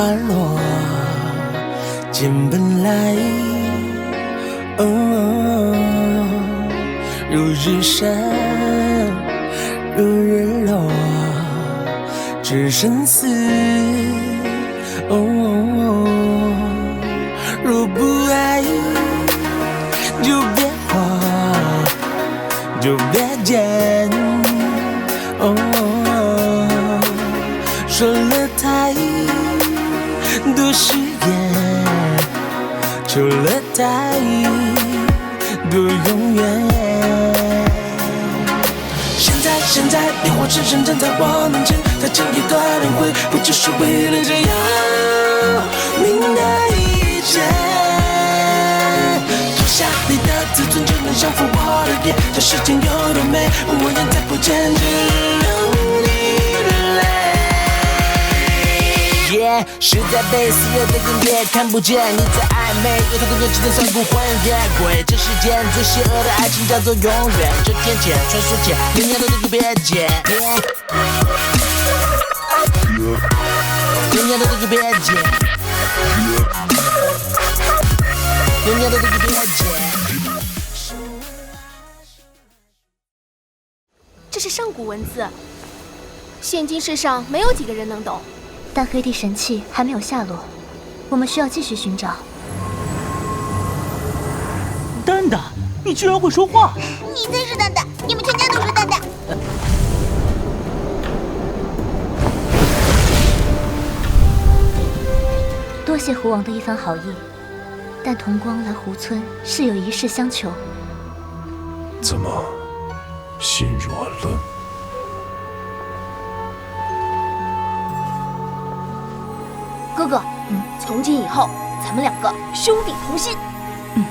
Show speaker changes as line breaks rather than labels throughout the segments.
花，落，见本来。哦，如日升，如日落，知生死。哦，如不爱，就别活，就别见。多誓言，求了太多永远。现在，现在，烈火炽盛站在我面前，再轻易的领会，不就是为了这样命的一切？脱下你的自尊，就能降服我的眼。这世间有多美，我眼再不见，只留你
耶，实在被所有的人也看不见，你在暧昧，有太多人只能算孤魂野鬼。这世间最邪恶的爱情叫做永远，这天前传说前，年年都得别见，年年都得别见，年年都得别见。
这是上古文字，现今世上没有几个人能懂。
但黑帝神器还没有下落，我们需要继续寻找。
蛋蛋，你居然会说话！
你才是蛋蛋，你们全家都是蛋蛋。
多谢狐王的一番好意，但同光来狐村是有一事相求。
怎么心软了？
哥哥，嗯，从今以后，咱们两个兄弟同心。
嗯。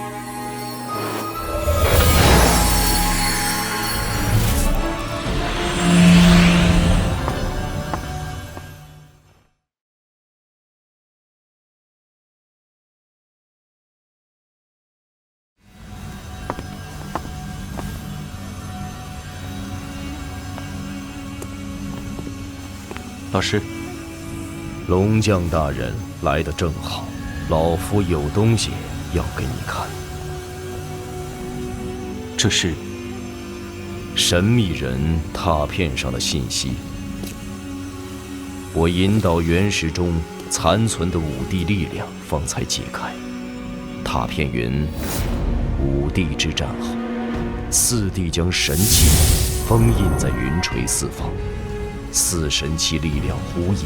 老师。龙将大人来的正好，老夫有东西要给你看。
这是
神秘人拓片上的信息。我引导原石中残存的五帝力量，方才解开。拓片云：五帝之战后，四帝将神器封印在云垂四方，四神器力量呼应。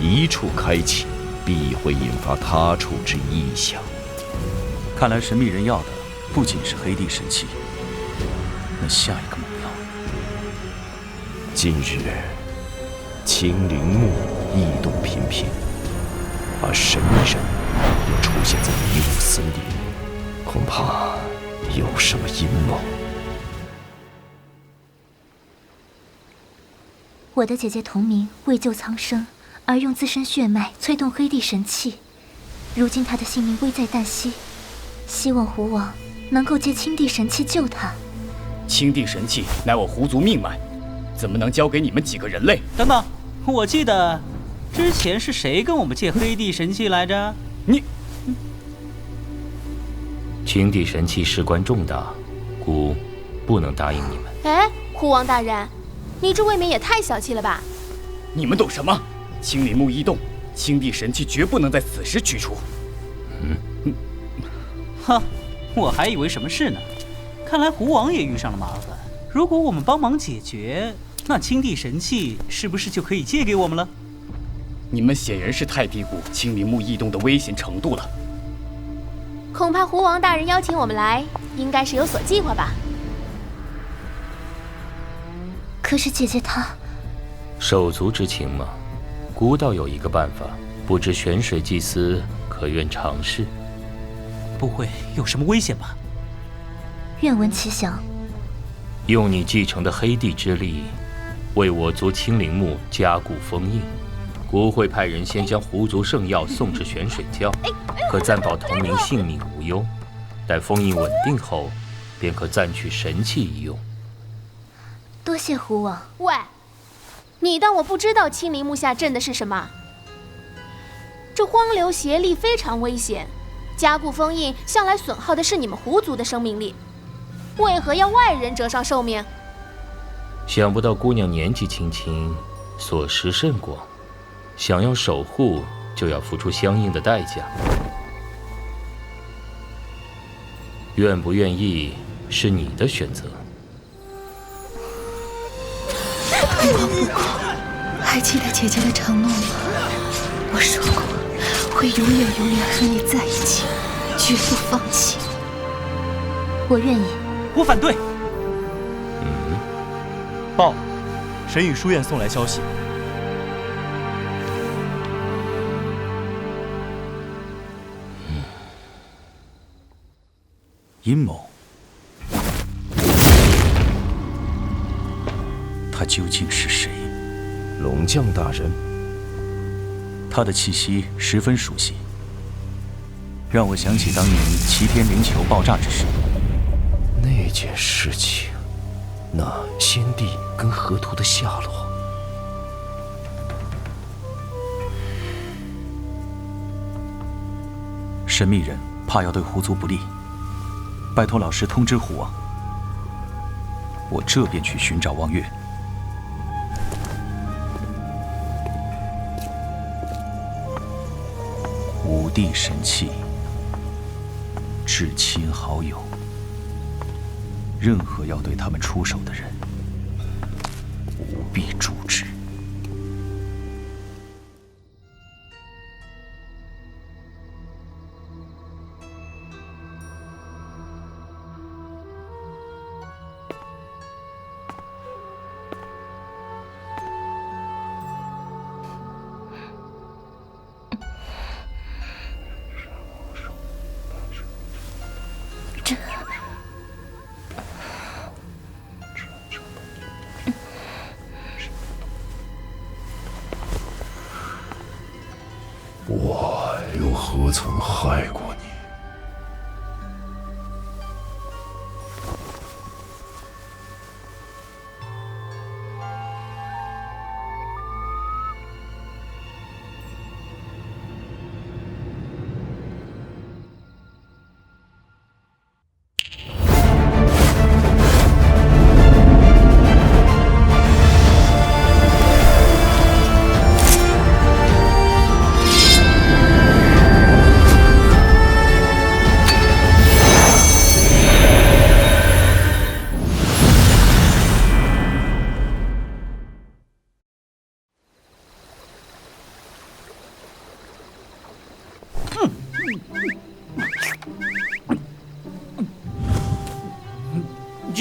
一处开启，必会引发他处之异象。
看来神秘人要的不仅是黑帝神器，那下一个目标……
今日青灵木异动频频，而神秘人又出现在迷雾森林，恐怕有什么阴谋。
我的姐姐同名为救苍生。而用自身血脉催动黑帝神器，如今他的性命危在旦夕，希望狐王能够借青帝神器救他。
青帝神器乃我狐族命脉，怎么能交给你们几个人类？
等等，我记得之前是谁跟我们借黑帝神器来着？
你，
青帝神器事关重大，孤不能答应你们。
哎，狐王大人，你这未免也太小气了吧？
你们懂什么？青林木异动，青帝神器绝不能在此时取出。
嗯，哈，我还以为什么事呢？看来狐王也遇上了麻烦。如果我们帮忙解决，那青帝神器是不是就可以借给我们了？
你们显然是太低估青林木异动的危险程度了。
恐怕狐王大人邀请我们来，应该是有所计划吧？
可是姐姐她，
手足之情嘛。孤道有一个办法，不知玄水祭司可愿尝试？
不会有什么危险吧？
愿闻其详。
用你继承的黑帝之力，为我族青灵木加固封印。孤会派人先将狐族圣药送至玄水教，可暂保同名性命无忧。待封印稳定后，便可暂取神器一用。
多谢狐王。
喂，你当我不知道青林木下镇的是什么？这荒流邪力非常危险，加固封印向来损耗的是你们狐族的生命力，为何要外人折上寿命？
想不到姑娘年纪轻轻，所识甚广，想要守护就要付出相应的代价。愿不愿意是你的选择。
不哭不哭，还记得姐姐的承诺吗？我说过，会永远永远和你在一起，绝不放弃。我愿意。
我反对。
嗯。
报，神羽书院送来消息。
嗯。阴谋。他究竟是谁？
龙将大人。
他的气息十分熟悉，让我想起当年齐天灵球爆炸之时。
那件事情，那先帝跟河图的下落。
神秘人怕要对狐族不利，拜托老师通知狐王，我这便去寻找望月。地神器，至亲好友，任何要对他们出手的人，务必诛之。
treu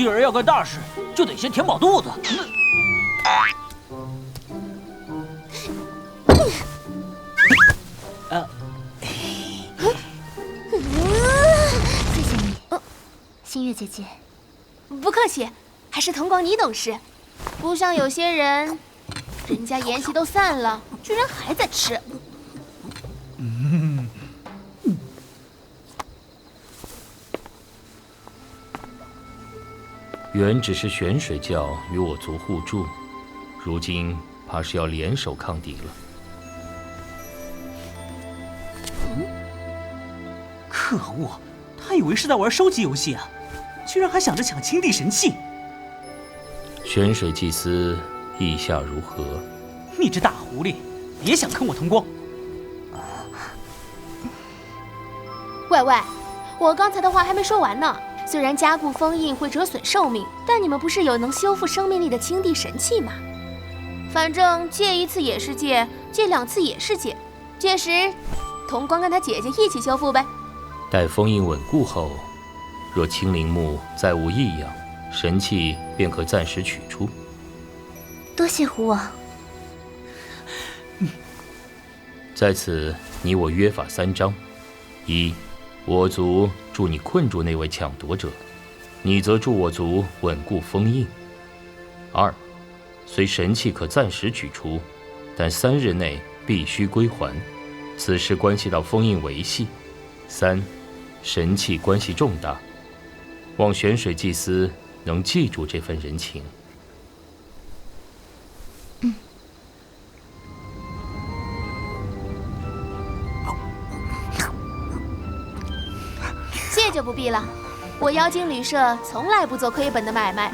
既然要干大事，就得先填饱肚子。
啊！谢谢你，星月姐姐。
不客气，还是藤光你懂事，不像有些人，人家筵席都散了，居然还在吃。
原只是玄水教与我族互助，如今怕是要联手抗敌了。
可恶，他以为是在玩收集游戏啊，居然还想着抢青帝神器。
玄水祭司，意下如何？
你这大狐狸，别想坑我同光！
喂喂，我刚才的话还没说完呢。虽然加固封印会折损寿命，但你们不是有能修复生命力的青帝神器吗？反正借一次也是借，借两次也是借。届时，同光跟他姐姐一起修复呗。
待封印稳固后，若青灵木再无异样，神器便可暂时取出。
多谢狐王。
在此，你我约法三章：一。我族助你困住那位抢夺者，你则助我族稳固封印。二，虽神器可暂时取出，但三日内必须归还，此事关系到封印维系。三，神器关系重大，望玄水祭司能记住这份人情。
不必了。我妖精旅社从来不做亏本的买卖。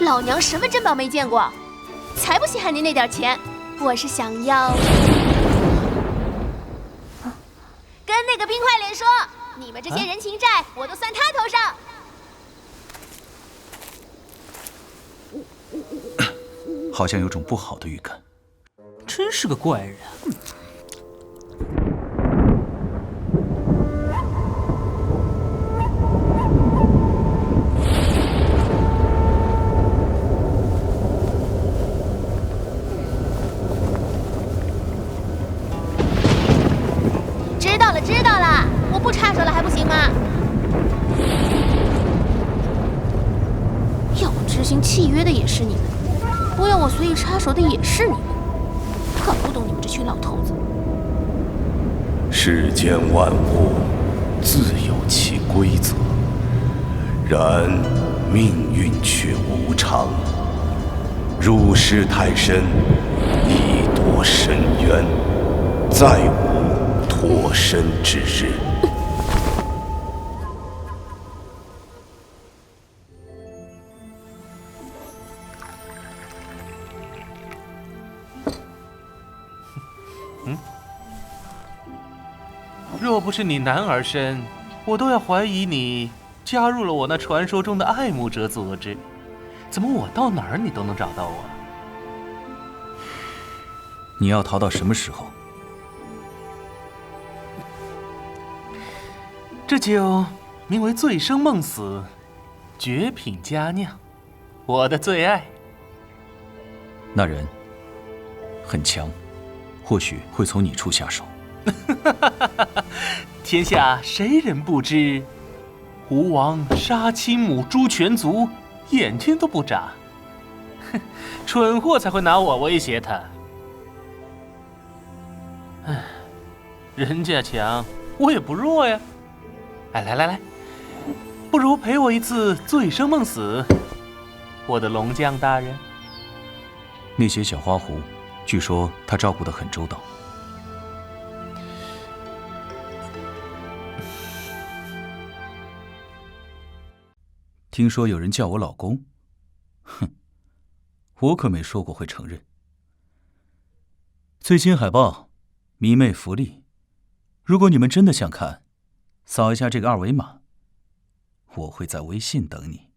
老娘什么珍宝没见过，才不稀罕您那点钱。我是想要跟那个冰块脸说，你们这些人情债我都算他头上。
好像有种不好的预感。
真是个怪人。
知道了，知道了，我不插手了还不行吗？要我执行契约的也是你们，不要我随意插手的也是你们，搞不懂你们这群老头子。
世间万物自有其规则，然命运却无常。入世太深，已堕深渊，再无脱身之日。
若不是你男儿身，我都要怀疑你加入了我那传说中的爱慕者组织。怎么我到哪儿你都能找到我？
你要逃到什么时候？
这酒名为醉生梦死，绝品佳酿，我的最爱。
那人很强，或许会从你处下手。
天下谁人不知，狐王杀亲母诛全族，眼睛都不眨。哼，蠢货才会拿我威胁他。唉，人家强，我也不弱呀。哎，来来来，不如陪我一次醉生梦死，我的龙将大人。
那些小花狐，据说他照顾得很周到。听说有人叫我老公，哼，我可没说过会承认。最新海报，迷妹福利，如果你们真的想看，扫一下这个二维码，我会在微信等你。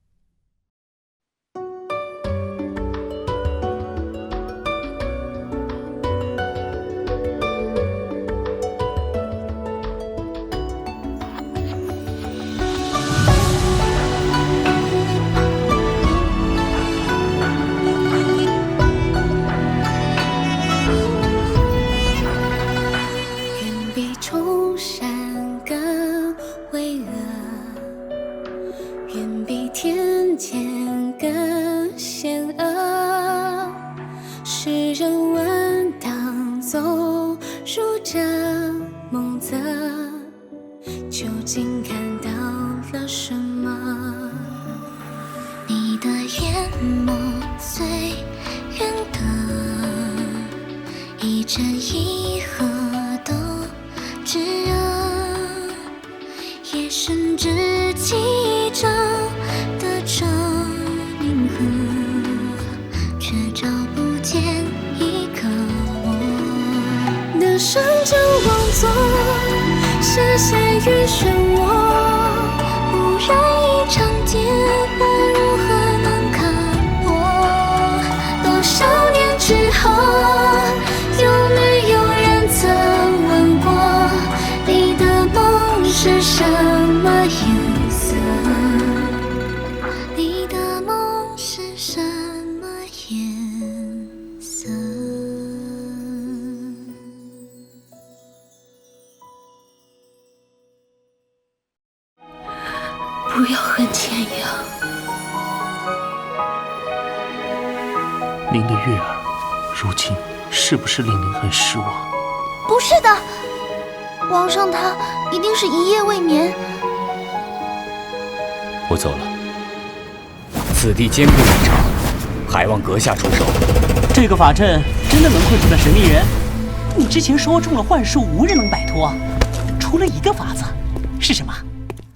的眼眸最远的，一真一合都炙热，夜深之际照得这冥河，却找不见一个我。那声将望作下陷于漩涡，恨天阳。
您的月儿，如今是不是令您很失望？
不是的，皇上他一定是一夜未眠。
我走了。
此地坚固异常，还望阁下出手。
这个法阵真的能困住那神秘人？你之前说中了幻术，无人能摆脱，除了一个法子，是什么？